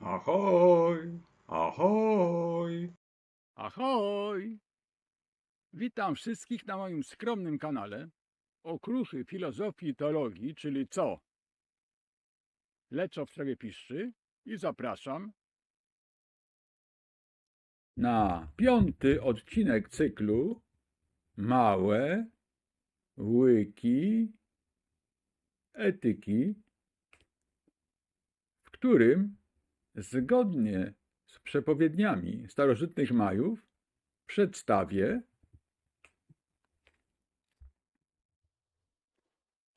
Ahoj, ahoj. Ahoj! Witam wszystkich na moim skromnym kanale Okruchy Filozofii i Teologii, czyli co? Leczo w trawie piszczy i zapraszam na piąty odcinek cyklu Małe łyki etyki, w którym zgodnie z przepowiedniami starożytnych Majów przedstawię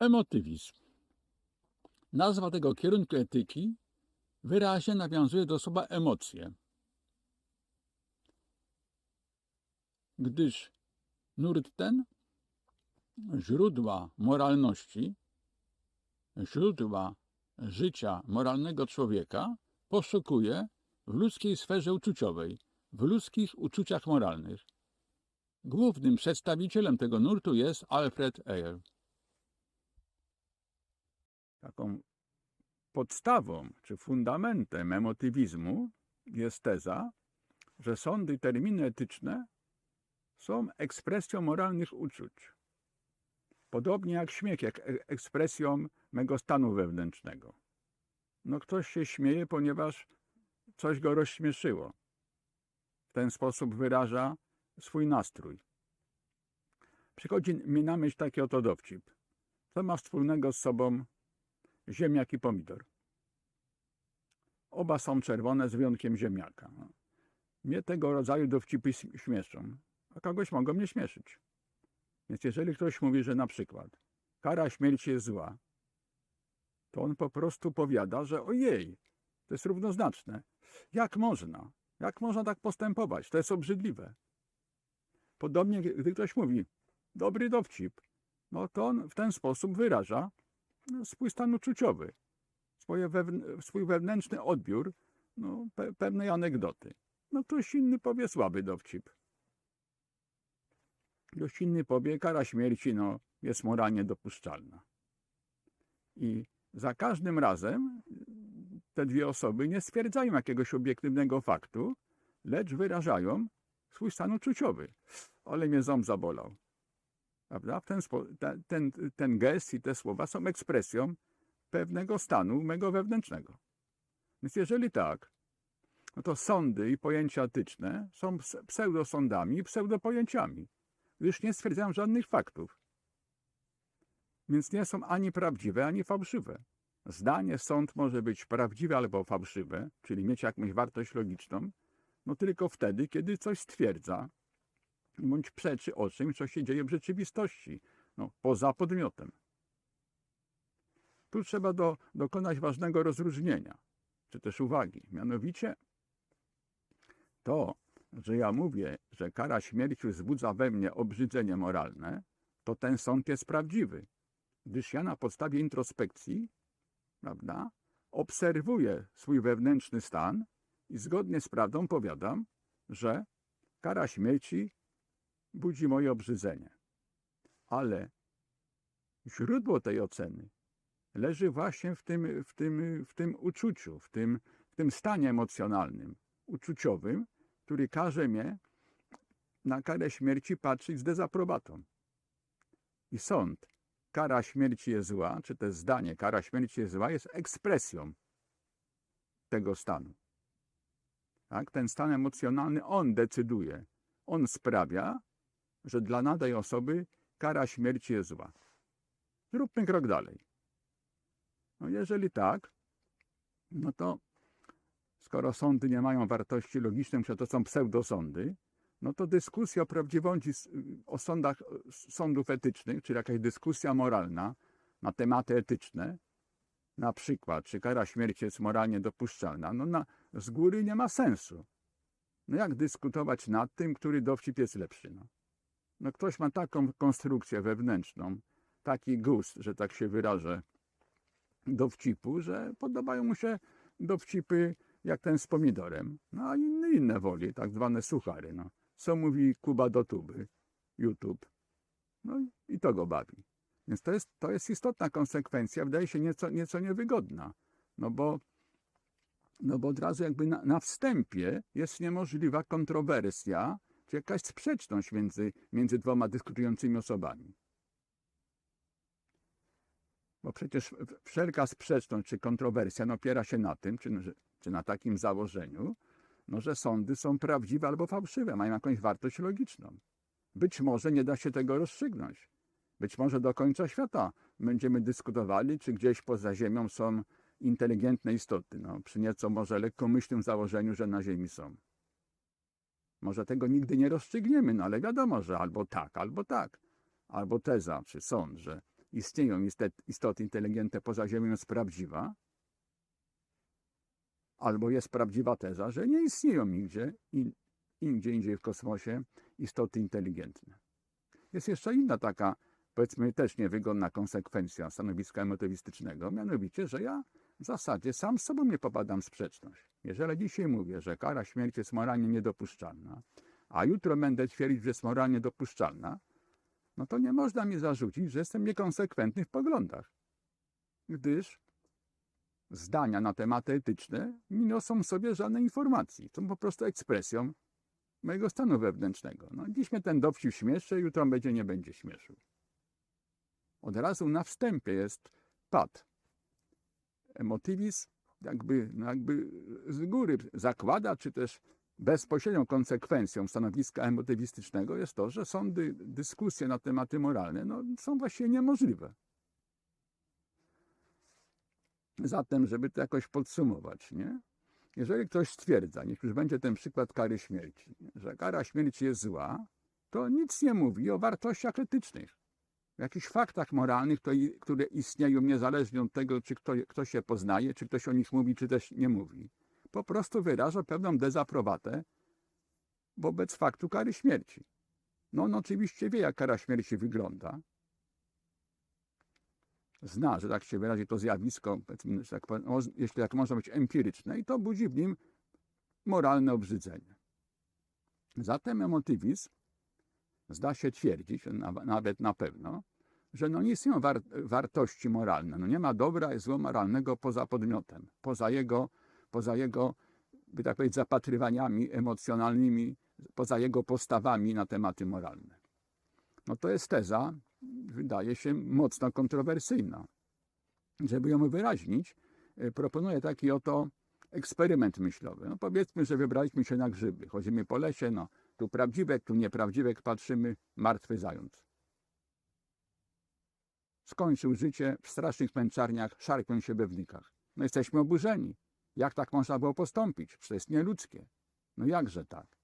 emotywizm. Nazwa tego kierunku etyki wyraźnie nawiązuje do słowa emocje, gdyż nurt ten źródła moralności, źródła życia moralnego człowieka poszukuje w ludzkiej sferze uczuciowej, w ludzkich uczuciach moralnych. Głównym przedstawicielem tego nurtu jest Alfred Eyre. Taką podstawą czy fundamentem emotywizmu jest teza, że sądy i terminy etyczne są ekspresją moralnych uczuć. Podobnie jak śmiech, jak e- ekspresją mego stanu wewnętrznego. No ktoś się śmieje, ponieważ coś go rozśmieszyło. W ten sposób wyraża swój nastrój. Przychodzi mi na myśl taki oto dowcip. Co ma wspólnego z sobą ziemniak i pomidor? Oba są czerwone z wyjątkiem ziemniaka. Mnie tego rodzaju dowcipy śm- śmieszą, a kogoś mogą nie śmieszyć. Więc jeżeli ktoś mówi, że na przykład kara śmierci jest zła, to on po prostu powiada, że ojej, to jest równoznaczne. Jak można? Jak można tak postępować? To jest obrzydliwe. Podobnie, gdy ktoś mówi, dobry dowcip, no to on w ten sposób wyraża no, swój stan uczuciowy, wewn- swój wewnętrzny odbiór no, pe- pewnej anegdoty. No ktoś inny powie słaby dowcip. Ktoś inny powie, kara śmierci no, jest moralnie dopuszczalna. I za każdym razem te dwie osoby nie stwierdzają jakiegoś obiektywnego faktu, lecz wyrażają swój stan uczuciowy. Ale mnie ząb zabolał. Prawda? Ten, ten, ten, gest i te słowa są ekspresją pewnego stanu mego wewnętrznego. Więc jeżeli tak, no to sądy i pojęcia etyczne są ps- pseudosądami i pseudopojęciami, gdyż nie stwierdzają żadnych faktów. Więc nie są ani prawdziwe, ani fałszywe. Zdanie sąd może być prawdziwe albo fałszywe, czyli mieć jakąś wartość logiczną, no tylko wtedy, kiedy coś stwierdza bądź przeczy o czymś, co się dzieje w rzeczywistości, no, poza podmiotem. Tu trzeba do, dokonać ważnego rozróżnienia, czy też uwagi. Mianowicie to, że ja mówię, że kara śmierci wzbudza we mnie obrzydzenie moralne, to ten sąd jest prawdziwy, gdyż ja na podstawie introspekcji prawda, obserwuję swój wewnętrzny stan i zgodnie z prawdą powiadam, że kara śmierci budzi moje obrzydzenie. Ale źródło tej oceny leży właśnie w tym, w tym, w tym uczuciu, w tym, w tym stanie emocjonalnym, uczuciowym, który każe mnie na karę śmierci patrzeć z dezaprobatą. I sąd, kara śmierci jest zła, czy to zdanie, kara śmierci jest zła, jest ekspresją tego stanu. Tak? Ten stan emocjonalny, on decyduje, on sprawia, że dla danej osoby kara śmierci jest zła. Zróbmy krok dalej. No jeżeli tak, no to skoro sądy nie mają wartości logicznej, to są pseudosądy, no to dyskusja o prawdziwości o sądach sądów etycznych, czyli jakaś dyskusja moralna na tematy etyczne, na przykład, czy kara śmierci jest moralnie dopuszczalna, no na, z góry nie ma sensu. No jak dyskutować nad tym, który dowcip jest lepszy? No, no ktoś ma taką konstrukcję wewnętrzną, taki gust, że tak się wyrażę, dowcipu, że podobają mu się dowcipy jak ten z pomidorem, no a inny inne woli, tak zwane suchary. No. Co mówi Kuba do tuby, YouTube. No i- to go bawi. Więc to jest, to jest istotna konsekwencja, wydaje się nieco, nieco niewygodna. No bo No bo od razu jakby na, na wstępie jest niemożliwa kontrowersja, czy jakaś sprzeczność między, między dwoma dyskutującymi osobami. Bo przecież wszelka sprzeczność czy kontrowersja no, opiera się na tym, czy, czy na takim założeniu, no, że sądy są prawdziwe albo fałszywe, mają jakąś wartość logiczną. Być może nie da się tego rozstrzygnąć. Być może do końca świata będziemy dyskutowali, czy gdzieś poza Ziemią są inteligentne istoty, no, przy nieco może lekkomyślnym założeniu, że na Ziemi są. Może tego nigdy nie rozstrzygniemy, no ale wiadomo, że albo tak, albo tak. Albo teza, czy sąd, że istnieją istoty inteligentne poza Ziemią jest prawdziwa, albo jest prawdziwa teza, że nie istnieją nigdzie, in, indziej, indziej w kosmosie istoty inteligentne. Jest jeszcze inna taka, powiedzmy, też niewygodna konsekwencja stanowiska emotywistycznego, mianowicie, że ja w zasadzie sam z sobą nie popadam sprzeczność. Jeżeli dzisiaj mówię, że kara śmierci jest moralnie niedopuszczalna, a jutro będę twierdzić, że jest moralnie dopuszczalna, no to nie można mi zarzucić, że jestem niekonsekwentny w poglądach, gdyż zdania na tematy etyczne nie niosą sobie żadnej informacji. Są po prostu ekspresją mojego stanu wewnętrznego. No, dziś mnie ten dowcip śmieszy, jutro będzie nie będzie śmieszył. Od razu na wstępie jest pad. Emotywizm jakby, no jakby z góry zakłada, czy też bezpośrednią konsekwencją stanowiska emotywistycznego jest to, że sądy, dyskusje na tematy moralne no, są właściwie niemożliwe. Zatem, żeby to jakoś podsumować, nie? Jeżeli ktoś stwierdza, niech już będzie ten przykład kary śmierci, że kara śmierci jest zła, to nic nie mówi o wartościach etycznych, jakichś faktach moralnych, które istnieją niezależnie od tego, czy kto, kto się poznaje, czy ktoś o nich mówi, czy też nie mówi. Po prostu wyraża pewną dezaprobatę wobec faktu kary śmierci. No on oczywiście wie, jak kara śmierci wygląda. Zna, że tak się wyrazi to zjawisko, tak, jeśli tak można być empiryczne, i to budzi w nim moralne obrzydzenie. Zatem emotywizm zda się twierdzić, naw- nawet na pewno, że no nie istnieją war wartości moralne. No nie ma dobra i zła moralnego poza podmiotem, poza jego, poza jego, by tak powiedzieć, zapatrywaniami emocjonalnymi, poza jego postawami na tematy moralne. No to jest teza, wydaje się, mocno kontrowersyjna. Żeby ją wyraźnić, y, proponuję taki oto eksperyment myślowy. No powiedzmy, że wybraliśmy się na grzyby. Chodzimy po lesie, no tu prawdziwek, tu nieprawdziwek, patrzymy, martwy zając. Skończył życie w strasznych męczarniach, szarpią się we wnikach. No jesteśmy oburzeni. Jak tak można było postąpić? Przecież to jest nieludzkie. No jakże tak?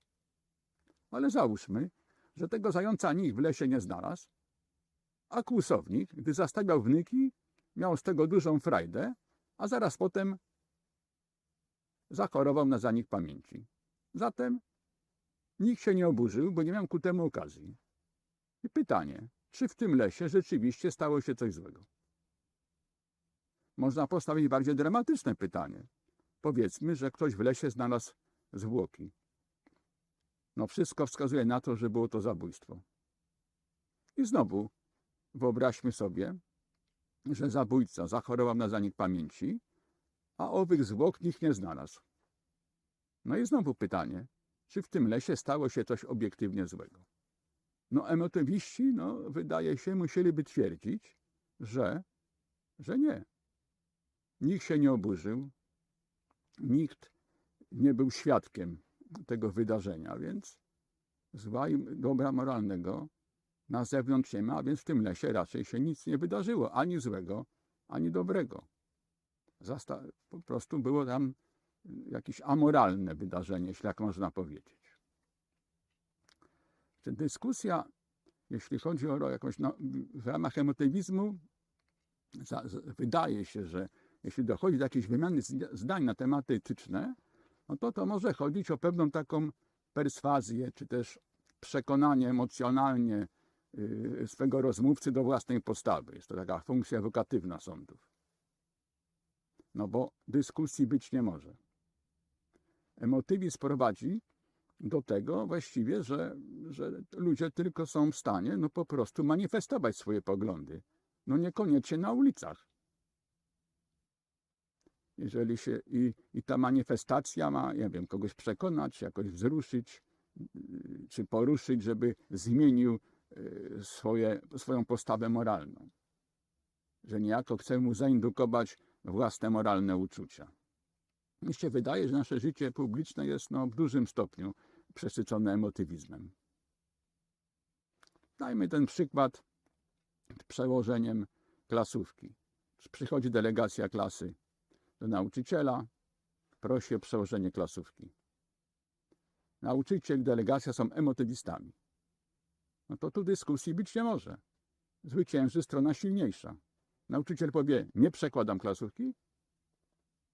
Ale załóżmy, że tego zająca nikt w lesie nie znalazł, a kłusownik, gdy zastawiał wnyki, miał z tego dużą frajdę, a zaraz potem zachorował na zanik pamięci. Zatem nikt się nie oburzył, bo nie miał ku temu okazji. I pytanie, czy w tym lesie rzeczywiście stało się coś złego? Można postawić bardziej dramatyczne pytanie. Powiedzmy, że ktoś w lesie znalazł zwłoki. No wszystko wskazuje na to, że było to zabójstwo. I znowu wyobraźmy sobie, że zabójca zachorował na zanik pamięci, a owych zwłok nikt nie znalazł. No i znowu pytanie, czy w tym lesie stało się coś obiektywnie złego? No emotywiści, no wydaje się, musieliby twierdzić, że, że nie. Nikt się nie oburzył, nikt nie był świadkiem tego wydarzenia, więc zła i dobra moralnego na zewnątrz nie ma, a więc w tym lesie raczej się nic nie wydarzyło, ani złego, ani dobrego. Zasta po prostu było tam jakieś amoralne wydarzenie, jeśli tak można powiedzieć. Czy dyskusja, jeśli chodzi o jakąś, no, w ramach emotywizmu, za, wydaje się, że jeśli dochodzi do jakiejś wymiany zda- zdań na tematy etyczne, no to to może chodzić o pewną taką perswazję, czy też przekonanie emocjonalnie swego rozmówcy do własnej postawy. Jest to taka funkcja edukatywna sądów. No bo dyskusji być nie może. Emotywizm prowadzi do tego właściwie, że, że ludzie tylko są w stanie no po prostu manifestować swoje poglądy. No niekoniecznie na ulicach. jeżeli się i, i ta manifestacja ma, nie wiem, kogoś przekonać, jakoś wzruszyć, yy, czy poruszyć, żeby zmienił swoje, swoją postawę moralną. Że niejako chce mu zaindukować własne moralne uczucia. Mi się wydaje, że nasze życie publiczne jest no, w dużym stopniu przesycone emotywizmem. Dajmy ten przykład przełożeniem klasówki. Przychodzi delegacja klasy do nauczyciela, prosi o przełożenie klasówki. Nauczyciel, delegacja są emotywistami. No to tu dyskusji być nie może. Zwycięży strona silniejsza. Nauczyciel powie, nie przekładam klasówki.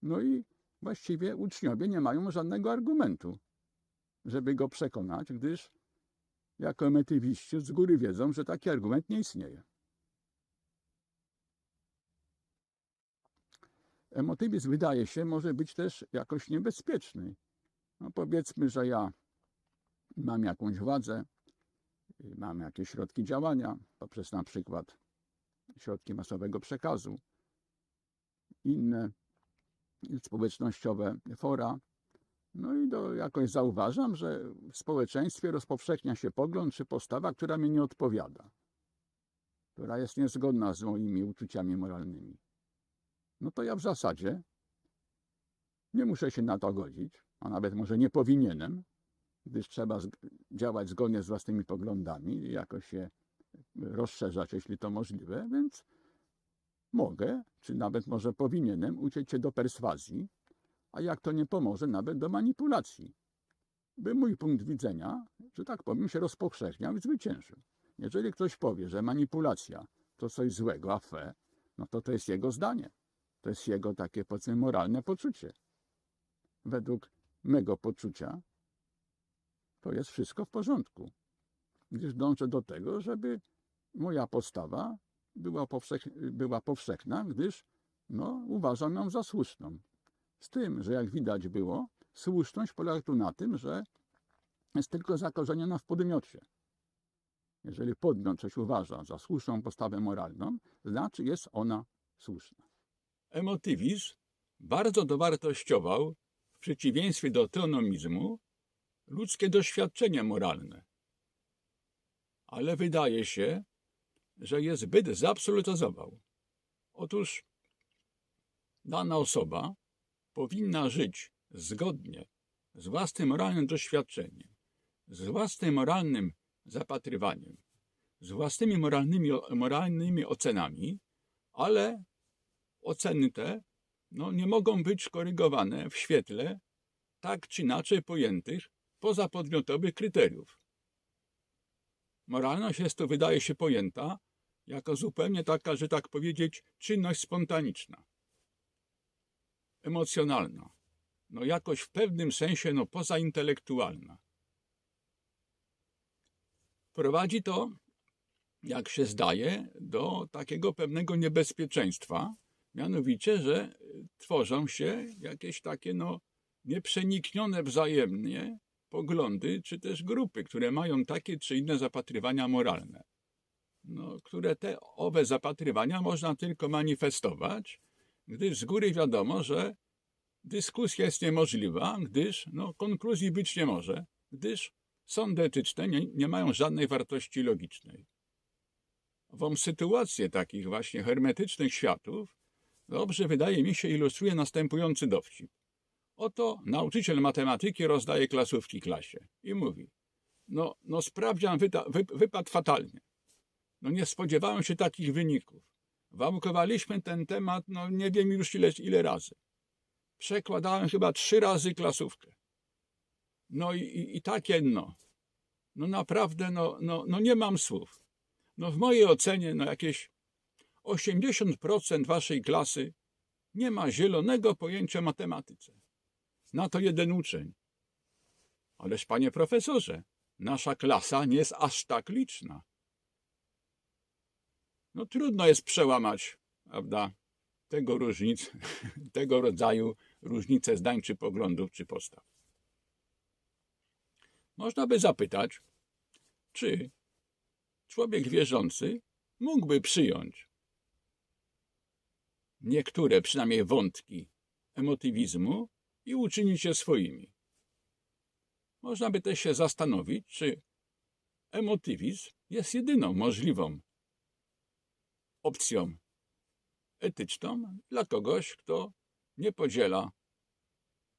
No i właściwie uczniowie nie mają żadnego argumentu, żeby go przekonać, gdyż jako emetywiści z góry wiedzą, że taki argument nie istnieje. Emotywizm wydaje się może być też jakoś niebezpieczny. No powiedzmy, że ja mam jakąś władzę, mam jakieś środki działania, poprzez na przykład środki masowego przekazu, inne społecznościowe fora. No i do, jakoś zauważam, że w społeczeństwie rozpowszechnia się pogląd czy postawa, która mi nie odpowiada, która jest niezgodna z moimi uczuciami moralnymi. No to ja w zasadzie nie muszę się na to godzić, a nawet może nie powinienem, gdyż trzeba działać zgodnie z własnymi poglądami i jakoś się rozszerzać, jeśli to możliwe, więc mogę, czy nawet może powinienem uciec się do perswazji, a jak to nie pomoże, nawet do manipulacji, by mój punkt widzenia, że tak powiem, się rozpowszechniał i zwyciężył. Jeżeli ktoś powie, że manipulacja to coś złego, a fe, no to to jest jego zdanie. To jest jego takie, powiedzmy, moralne poczucie. Według mego poczucia to jest wszystko w porządku. Gdyż dążę do tego, żeby moja postawa była, powszech, była powszechna, gdyż no, uważam ją za słuszną. Z tym, że jak widać było, słuszność polega tu na tym, że jest tylko zakorzeniona w podmiocie. Jeżeli podmiot coś uważa za słuszną postawę moralną, znaczy jest ona słuszna. Emotywizm bardzo dowartościował, w przeciwieństwie do teonomizmu, ludzkie doświadczenie moralne. Ale wydaje się, że je zbyt zabsolutyzował. Otóż dana osoba powinna żyć zgodnie z własnym moralnym doświadczeniem, z własnym moralnym zapatrywaniem, z własnymi moralnymi, moralnymi ocenami, ale oceny te no, nie mogą być korygowane w świetle tak czy inaczej pojętych pozapodmiotowych kryteriów. Moralność jest to, wydaje się, pojęta jako zupełnie taka, że tak powiedzieć, czynność spontaniczna, emocjonalna, no jakoś w pewnym sensie no pozaintelektualna. Prowadzi to, jak się zdaje, do takiego pewnego niebezpieczeństwa, mianowicie, że tworzą się jakieś takie no nieprzeniknione wzajemnie poglądy, czy też grupy, które mają takie czy inne zapatrywania moralne, no, które te owe zapatrywania można tylko manifestować, gdyż z góry wiadomo, że dyskusja jest niemożliwa, gdyż no, konkluzji być nie może, gdyż sądy etyczne nie, nie mają żadnej wartości logicznej. Ową sytuację takich właśnie hermetycznych światów dobrze wydaje mi się ilustruje następujący dowcip. Oto nauczyciel matematyki rozdaje klasówki klasie i mówi: No, no sprawdzian wyta, wy, wypadł fatalnie. No nie spodziewałem się takich wyników. Wałkowaliśmy ten temat, no nie wiem już ile, ile razy. Przekładałem chyba trzy razy klasówkę. No i, i, i takie no. No naprawdę, no, no, no nie mam słów. No w mojej ocenie, no jakieś 80% waszej klasy nie ma zielonego pojęcia matematyce. Na to jeden uczeń. Ależ panie profesorze, nasza klasa nie jest aż tak liczna. No trudno jest przełamać, prawda, tego różnic, tego rodzaju różnice zdań, czy poglądów, czy postaw. Można by zapytać, czy człowiek wierzący mógłby przyjąć niektóre przynajmniej wątki emotywizmu i uczynić je swoimi. Można by też się zastanowić, czy emotywizm jest jedyną możliwą opcją etyczną dla kogoś, kto nie podziela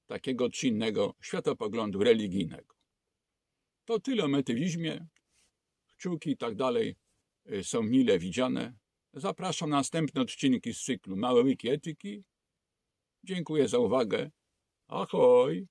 takiego czy innego światopoglądu religijnego. To tyle o metywizmie. Kciuki i tak dalej y, są mile widziane. Zapraszam na następne odcinki z cyklu Małe Wiki Etyki. Dziękuję za uwagę. Ahoj!